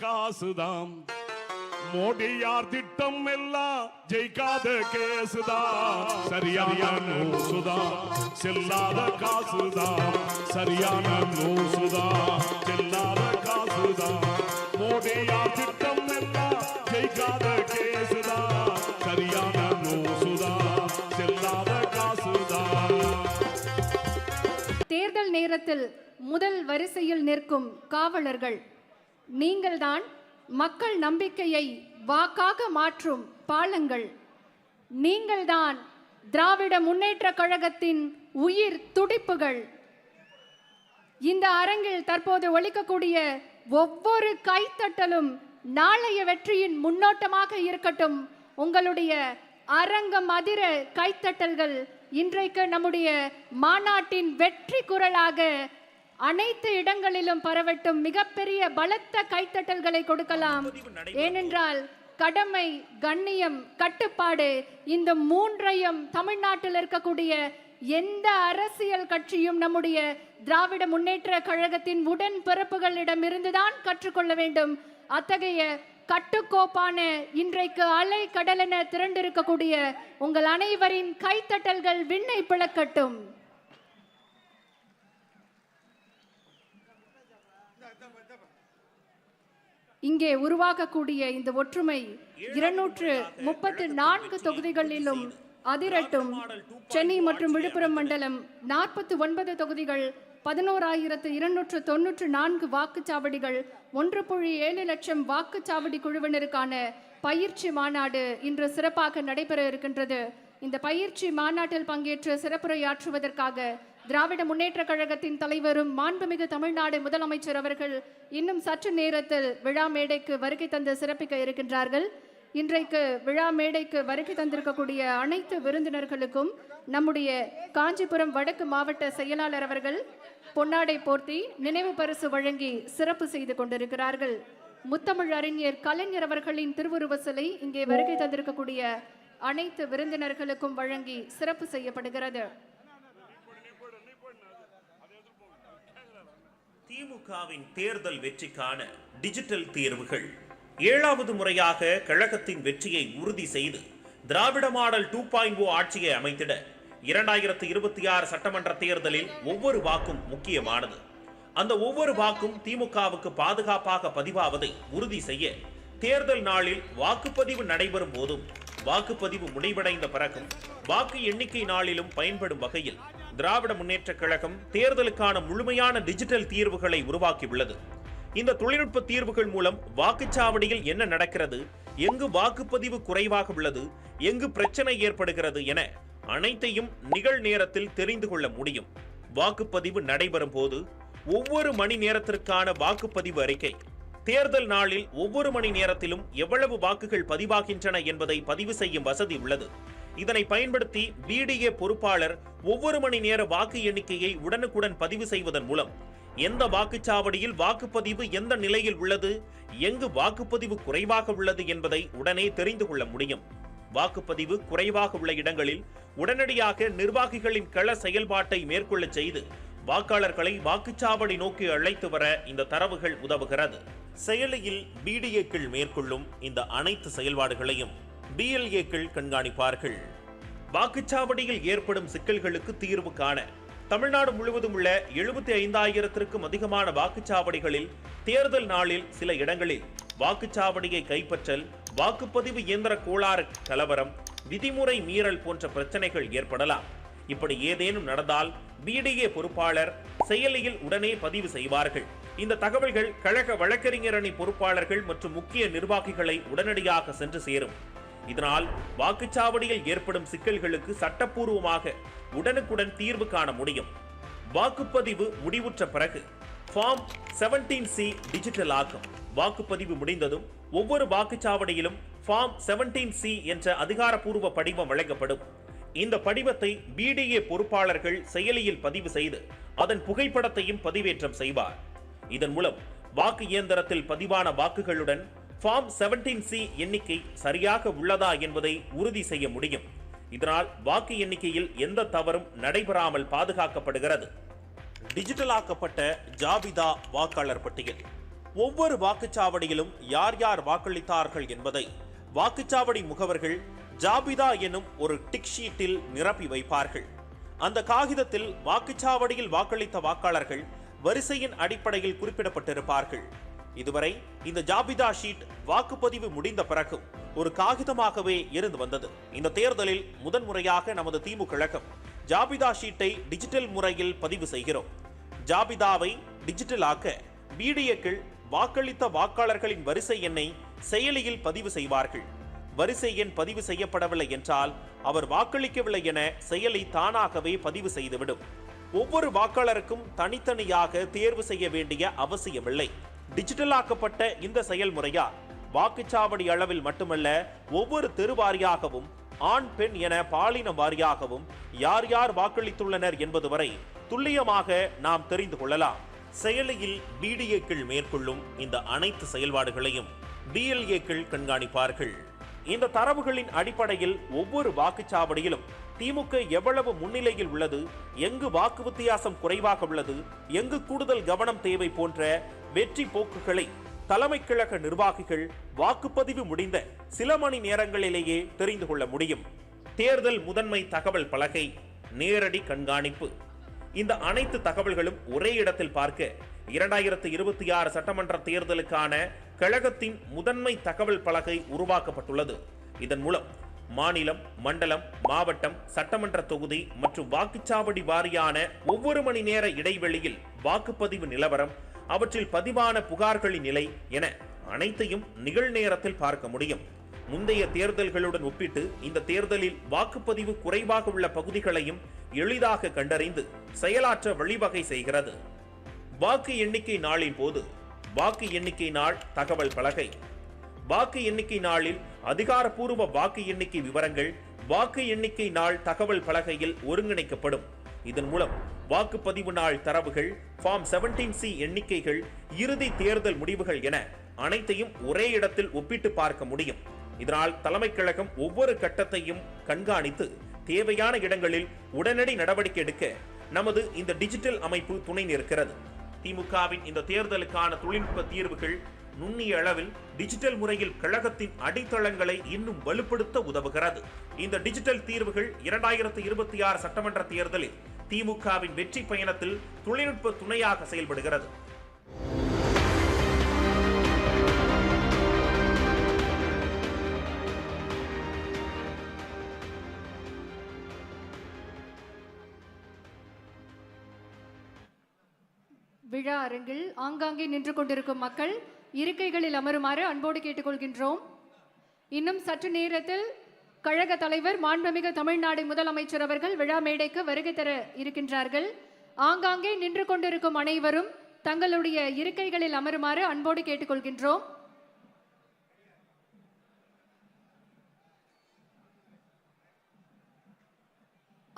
காசுதான் மோடியார் திட்டம் எல்லாம் ஜெயிக்காத கேசுதான் சரியான நூசுதான் செல்லாத காசுதான் சரியான நூசுதான் செல்லாத காசுதான் மோடியார் திட்டம் எல்லாம் ஜெயிக்காத கேசுதான் சரியான நூசுதான் செல்லாத காசுதான் தேர்தல் நேரத்தில் முதல் வரிசையில் நிற்கும் காவலர்கள். நீங்கள்தான் மக்கள் நம்பிக்கையை வாக்காக மாற்றும் பாலங்கள். நீங்கள்தான் திராவிட முன்னேற்ற கழகத்தின் உயிர் துடிப்புகள். இந்த அரங்கில் தற்போது ஒழிக்கக்கூடிய ஒவ்வொரு கைத்தட்டலும் நாளைய வெற்றியின் முன்னோட்டமாக இருக்கட்டும். உங்களுடைய அரங்கம் அதிர கைத்தட்டல்கள் இன்றைக்கு நம்முடைய மாநாட்டின் வெற்றி குரலாக அனைத்து இடங்களிலும் பரவட்டும் மிகப்பெரிய பலத்த கைத்தட்டல்களை கொடுக்கலாம். ஏனென்றால் கடமை கண்ணியம் கட்டுப்பாடு இந்த மூன்றையும் தமிழ்நாட்டில் இருக்கக்கூடிய எந்த அரசியல் கட்சியும் நம்முடைய திராவிட முன்னேற்ற கழகத்தின் உடன் பிறப்புகளிடமிருந்துதான் கற்றுக்கொள்ள வேண்டும். அத்தகைய கட்டுக்கோப்பான இன்றைக்கு அலை கடலென திரண்டிருக்கக்கூடிய உங்கள் அனைவரின் கைத்தட்டல்கள் விண்ணை பிளக்கட்டும். இங்கே உருவாகக்கூடிய இந்த ஒற்றுமை இருநூற்று முப்பத்து நான்கு தொகுதிகளிலும் அதிரட்டும். சென்னை மற்றும் விழுப்புரம் மண்டலம் நாற்பத்தி ஒன்பது தொகுதிகள் பதினோராயிரத்து இருநூற்று தொன்னூற்று நான்கு வாக்குச்சாவடிகள் ஒன்று புள்ளி ஏழு லட்சம் வாக்குச்சாவடி குழுவினருக்கான பயிற்சி மாநாடு இன்று சிறப்பாக நடைபெற இருக்கின்றது. இந்த பயிற்சி மாநாட்டில் பங்கேற்று சிறப்புரையாற்றுவதற்காக திராவிட முன்னேற்ற கழகத்தின் தலைவரும் மாண்புமிகு தமிழ்நாடு முதலமைச்சர் அவர்கள் இன்னும் சற்று நேரத்தில் விழா மேடைக்கு வருகை தந்து சிறப்பிக்க இருக்கின்றார்கள். இன்றைக்கு விழா மேடைக்கு வருகை தந்திருக்கக்கூடிய அனைத்து விருந்தினர்களுக்கும் நம்முடைய காஞ்சிபுரம் வடக்கு மாவட்ட செயலாளர் அவர்கள் பொன்னாடை போர்த்தி நினைவு பரிசு வழங்கி சிறப்பு செய்து கொண்டிருக்கிறார்கள். முத்தமிழ் அறிஞர் கலைஞர் அவர்களின் திருவுருவ சிலை இங்கே வருகை தந்திருக்கக்கூடிய அனைத்து விருந்தினர்களுக்கும் வழங்கி சிறப்பு செய்யப்படுகிறது. திமுகவின் தேர்தல் வெற்றிக்கான டிஜிட்டல் தேர்வுகள். ஏழாவது முறையாக கழகத்தின் வெற்றியை உறுதி செய்து Dravida model two point O ஆட்சியை அமைத்திட இரண்டாயிரத்து இருபத்தி ஆறு சட்டமன்ற தேர்தலில் ஒவ்வொரு வாக்கும் முக்கியமானது. அந்த ஒவ்வொரு வாக்கும் திமுகவுக்கு பாதுகாப்பாக பதிவாவதை உறுதி செய்ய தேர்தல் நாளில் வாக்குப்பதிவு நடைபெறும் போதும் வாக்குப்பதிவு முடிவடைந்த பிறகும் வாக்கு எண்ணிக்கை நாளிலும் பயன்படும் வகையில் திராவிட முன்னேற்ற கழகம் தேர்தலுக்கான முழுமையான டிஜிட்டல் தீர்வுகளை உருவாக்கியுள்ளது. இந்த தொழில்நுட்ப தீர்வுகள் மூலம் வாக்குச்சாவடியில் என்ன நடக்கிறது எங்கு வாக்குப்பதிவு குறைவாக உள்ளது எங்கு பிரச்சனை ஏற்படுகிறது என அனைத்தையும் நிகழ் நேரத்தில் தெரிந்து கொள்ள முடியும். வாக்குப்பதிவு நடைபெறும் போது ஒவ்வொரு மணி நேரத்திற்கான வாக்குப்பதிவு அறிக்கை தேர்தல் நாளில் ஒவ்வொரு மணி நேரத்திலும் எவ்வளவு வாக்குகள் பதிவாகின்றன என்பதை பதிவு செய்யும் வசதி உள்ளது. இதனை பயன்படுத்தி பிடிஏ பொறுப்பாளர் ஒவ்வொரு மணி நேர வாக்கு எண்ணிக்கையை உடனுக்குடன் பதிவு செய்வதன் மூலம் எந்த வாக்குச்சாவடியில் வாக்குப்பதிவு எந்த நிலையில் உள்ளது எங்கு வாக்குப்பதிவு குறைவாக உள்ளது என்பதை உடனே தெரிந்து கொள்ள முடியும். வாக்குப்பதிவு குறைவாக உள்ள இடங்களில் உடனடியாக நிர்வாகிகளின் கள செயல்பாட்டை மேற்கொள்ள செய்து வாக்காளர்களை வாக்குச்சாவடி நோக்கி அழைத்து வர இந்த தரவுகள் உதவுகிறது. செயலியில் பிடிஏக்கள் மேற்கொள்ளும் இந்த அனைத்து செயல்பாடுகளையும் பிஎல்ஏக்கள் கண்காணிப்பார்கள். வாக்குச்சாவடியில் ஏற்படும் சிக்கல்களுக்கு தீர்வு காண தமிழ்நாடு முழுவதும் உள்ள எழுபத்தி ஐந்தாயிரத்திற்கும் அதிகமான வாக்குச்சாவடிகளில் தேர்தல் நாளில் சில இடங்களில் வாக்குச்சாவடியை கைப்பற்றல் வாக்குப்பதிவு இயந்திர கோளாறு கலவரம் விதிமுறை மீறல் போன்ற பிரச்சனைகள் ஏற்படலாம். இப்படி ஏதேனும் நடந்தால் பிடிஏ பொறுப்பாளர் செயலியில் உடனே பதிவு செய்வார்கள். இந்த தகவல்கள் கழக வழக்கறிஞர் அணி பொறுப்பாளர்கள் மற்றும் முக்கிய நிர்வாகிகளை உடனடியாக சென்று சேரும். இதனால் வாக்குச்சாவடியில் ஏற்படும் சிக்கல்களுக்கு சட்டப்பூர்வமாக உடனுக்குடன் தீர்வு காண முடியும். வாக்குப்பதிவு முடிவுற்ற பிறகு ஃபார்ம் 17C சி டிஜிட்டல் ஆக்கம் வாக்குப்பதிவு முடிந்ததும் ஒவ்வொரு வாக்குச்சாவடியிலும் ஃபார்ம் 17C சி என்ற அதிகாரப்பூர்வ படிவம் வழங்கப்படும். இந்த படிவத்தை பிடிஏ பொறுப்பாளர்கள் செயலியில் பதிவு செய்து அதன் புகைப்படத்தையும் பதிவேற்றம் செய்வார். இதன் மூலம் வாக்கு இயந்திரத்தில் பதிவான வாக்குகளுடன் ஃபார்ம் 17C சி எண்ணிக்கை சரியாக உள்ளதா என்பதை உறுதி செய்ய முடியும். இதனால் வாக்கு எண்ணிக்கையில் எந்த தவறும் நடைபெறாமல் பாதுகாக்கப்படுகிறது. டிஜிட்டலாக்கப்பட்ட ஜாபிதா வாக்காளர் பட்டியல். ஒவ்வொரு வாக்குச்சாவடியிலும் யார் யார் வாக்களித்தார்கள் என்பதை வாக்குச்சாவடி முகவர்கள் ஜாபிதா எனும் ஒரு டிக் ஷீட்டில் நிரப்பி வைப்பார்கள். அந்த காகிதத்தில் வாக்குச்சாவடியில் வாக்களித்த வாக்காளர்கள் வரிசையின் அடிப்படையில் குறிப்பிடப்பட்டிருப்பார்கள். இதுவரை இந்த ஜாபிதா ஷீட் வாக்குப்பதிவு முடிந்த பிறகும் ஒரு காகிதமாகவே இருந்து வந்தது. இந்த தேர்தலில் முதன்முறையாக நமது திமுக கழகம் ஜாபிதா ஷீட்டை டிஜிட்டல் முறையில் பதிவு செய்கிறோம். ஜாபிதாவை டிஜிட்டலாக்க பிடிஏக்கள் வாக்களித்த வாக்காளர்களின் வரிசை எண்ணை செயலியில் பதிவு செய்வார்கள். வரிசை எண் பதிவு செய்யப்படவில்லை என்றால் அவர் வாக்களிக்கவில்லை என செயலி தானாகவே பதிவு செய்துவிடும். ஒவ்வொரு வாக்காளருக்கும் தனித்தனியாக தேர்வு செய்ய வேண்டிய அவசியமில்லை. டிஜிட்டலாக்கப்பட்ட இந்த செயல்முறையால் வாக்குச்சாவடி அளவில் மட்டுமல்ல ஒவ்வொரு தெரு வாரியாகவும் ஆண் பெண் என பாலின வாரியாகவும் யார் யார் வாக்களித்துள்ளனர் என்பது வரை துல்லியமாக நாம் தெரிந்து கொள்ளலாம். செயலியில் பிடிஏக்கள் மேற்கொள்ளும் இந்த அனைத்து செயல்பாடுகளையும் பிஎல்ஏக்கள் கண்காணிப்பார்கள். இந்த தரவுகளின் அடிப்படையில் ஒவ்வொரு வாக்குச்சாவடியிலும் திமுக எவ்வளவு முன்னிலையில் உள்ளது எங்கு வாக்கு வித்தியாசம் குறைவாக உள்ளது எங்கு கூடுதல் கவனம் தேவை போன்ற வெற்றி போக்குகளை தலைமை கழக நிர்வாகிகள் வாக்குப்பதிவு முடிந்த சில மணி நேரங்களிலேயே தெரிந்து கொள்ள முடியும். தேர்தல் முதன்மை தகவல் பலகை நேரடி கண்காணிப்பு. இந்த அனைத்து தகவல்களும் ஒரே இடத்தில் பார்க்க இரண்டாயிரத்து இருபத்தி ஆறு சட்டமன்ற தேர்தலுக்கான கழகத்தின் முதன்மை தகவல் பலகை உருவாக்கப்பட்டுள்ளது. இதன் மூலம் மாநிலம் மண்டலம் மாவட்டம் சட்டமன்ற தொகுதி மற்றும் வாக்குச்சாவடி வாரியான ஒவ்வொரு மணி நேர இடைவெளியில் வாக்குப்பதிவு நிலவரம் அவற்றில் பதிவான புகார்களின் நிலை என அனைத்தையும் நிகழ்நேரத்தில் பார்க்க முடியும். முந்தைய தேர்தல்களுடன் ஒப்பிட்டு இந்த தேர்தலில் வாக்குப்பதிவு குறைவாக உள்ள பகுதிகளையும் எளிதாக கண்டறிந்து செயலாற்ற வழிவகை செய்கிறது. வாக்கு எண்ணிக்கை நாளின் போது வாக்கு எண்ணிக்கை நாள் தகவல் பலகை. வாக்கு எண்ணிக்கை நாளில் அதிகாரப்பூர்வ வாக்கு எண்ணிக்கை விவரங்கள் வாக்கு எண்ணிக்கை நாள் தகவல் பலகையில் ஒருங்கிணைக்கப்படும். இதன் மூலம் வாக்குப்பதிவு நாள் தரவுகள் ஃபார்ம் 17 சி எண்ணிக்கைகள் இறுதி தேர்தல் முடிவுகள் என அனைத்தையும் ஒரே இடத்தில் ஒப்பிட்டு பார்க்க முடியும். இதனால் தலைமை கழகம் ஒவ்வொரு கட்டத்தையும் கண்காணித்து தேவையான இடங்களில் உடனடி நடவடிக்கை எடுக்க நமது இந்த டிஜிட்டல் அமைப்பு துணை நிற்கிறது. திமுகவின் இந்த தேர்தலுக்கான தொழில்நுட்ப தீர்வுகள் நுண்ணிய அளவில் டிஜிட்டல் முறையில் கழகத்தின் அடித்தளங்களை இன்னும் வலுப்படுத்த உதவுகிறது. இந்த டிஜிட்டல் தீர்வுகள் இரண்டாயிரத்து இருபத்தி ஆறு சட்டமன்ற தேர்தலில் திமுகவின் வெற்றி பயணத்தில் தொழில்நுட்ப துணையாக செயல்படுகிறது. விழா அரங்கில் ஆங்காங்கே நின்று கொண்டிருக்கும் மக்கள் இருக்கைகளில் அமருமாறு அன்போடு கேட்டுக்கொள்கின்றோம். இன்னும் சற்று நேரத்தில் கழக தலைவர் மாண்புமிகு தமிழ்நாடு முதலமைச்சர் அவர்கள் விழா மேடைக்கு வருகை தர இருக்கின்றார்கள். ஆங்காங்கே நின்று கொண்டிருக்கும் அனைவரும் தங்களுடைய இருக்கைகளில் அமருமாறு அன்போடு கேட்டுக்கொள்கின்றோம்.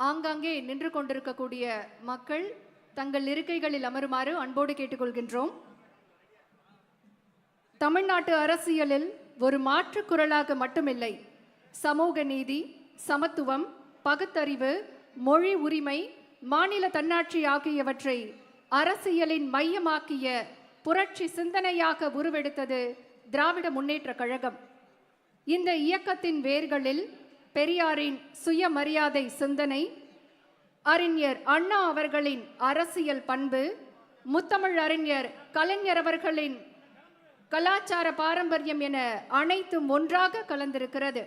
ஆங்காங்கே நின்று கொண்டிருக்கக்கூடிய மக்கள் தங்கள் இருக்கைகளில் அமருமாறு அன்போடு கேட்டுக்கொள்கின்றோம். தமிழ்நாட்டு அரசியலில் ஒரு மாற்றுக் குரலாக மட்டுமில்லை சமூக நீதி சமத்துவம் பகுத்தறிவு மொழி உரிமை மாநில தன்னாட்சி ஆகியவற்றை அரசியலின் மையமாக்கிய புரட்சி சிந்தனையாக உருவெடுத்தது திராவிட முன்னேற்ற கழகம். இந்த இயக்கத்தின் வேர்களில் பெரியாரின் சுயமரியாதை சிந்தனை அறிஞர் அண்ணா அவர்களின் அரசியல் பண்பு முத்தமிழ் அறிஞர் கலைஞர் அவர்களின் கலாச்சார பாரம்பரியம் என அனைத்தும் ஒன்றாக கலந்திருக்கிறது.